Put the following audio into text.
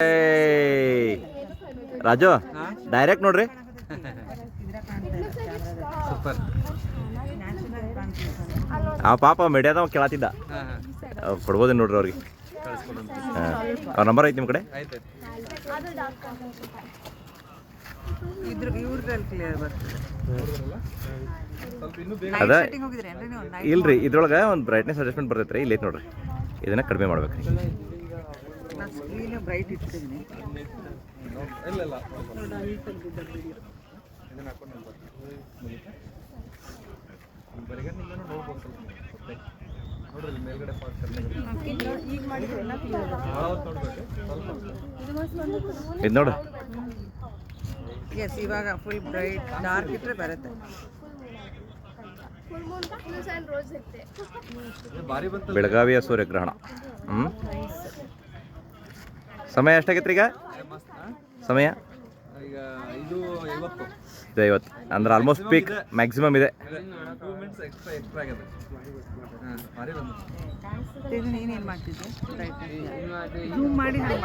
ಏಯ್. ರಾಜು ಡೈರೆಕ್ಟ್ ನೋಡ್ರಿ. ಸೂಪರ್ ಆ ಪಾಪ ಮೀಡಿಯಾದ ಕೇಳತ್ತಿದ್ದ. ಹಾಂ ಹಾಂ ಅವ್ ಕೊಡ್ಬೋದು ನೋಡ್ರಿ ಅವ್ರಿಗೆ. ಅವ್ರ ನಂಬರ್ ಐತಿ ನಿಮ್ಮ ಕಡೆ? ಅದ ಇಲ್ರಿ ಇದ್ರೊಳಗೆ ಒಂದು ಬ್ರೈಟ್ನೆಸ್ ಅಡ್ಜಸ್ಟ್ಮೆಂಟ್ ಬರ್ತೈತ್ರಿ ಇಲ್ಲಿ ನೋಡ್ರಿ. ಇದನ್ನ ಕಡಿಮೆ ಮಾಡ್ಬೇಕ್ರಿ. ನಾನು ಸ್ಕ್ರೀನ್ ಬ್ರೈಟ್ ಇಟ್ಟಿದ್ದೀನಿ ಇಲ್ಲ ಇಲ್ಲ ಇದನ್ನ ಹಾಕೊಂಡು ನಂಬರ್ ಬರಿಗಣ್ಣಿಂದ ನೋಡ್ಬೋದು ಸ್ವಲ್ಪ ನೋಡ್ರಿ ಇಲ್ಲಿ ಮೇಲ್ಗಡೆ ಪಾರ್ಟ್ ಈಗ ಮಾಡಿದ್ರೆ ಎಲ್ಲ ಕ್ಲಿಯರ್ ಭಾಳ ಹೊತ್ತು ನೋಡ್ಬೇಕು ಸ್ವಲ್ಪ ಇದು ನೋಡು ಎಸ್ ಇವಾಗ ಫುಲ್ ಬ್ರೈಟ್ ಡಾರ್ಕ್ ಇಟ್ಟರೆ ಬರುತ್ತೆ ಇದು ಭಾರಿ ಬಂತು ಬೆಳಗಾವಿಯ ಸೂರ್ಯಗ್ರಹಣ ಹ್ಞೂ ಸಮಯ ಎಷ್ಟಾಗೈತ್ರಿ ಈಗ? ಸಮಯ? ಈಗ ಇದು ಐವತ್ತು. ಇದು. ಅಂದ್ರೆ ಆಲ್ಮೋಸ್ಟ್ ಪೀಕ್ ಮ್ಯಾಕ್ಸಿಮಮ್ ಇದೆ ಮಾಡ್ತಿದ್ದೆ?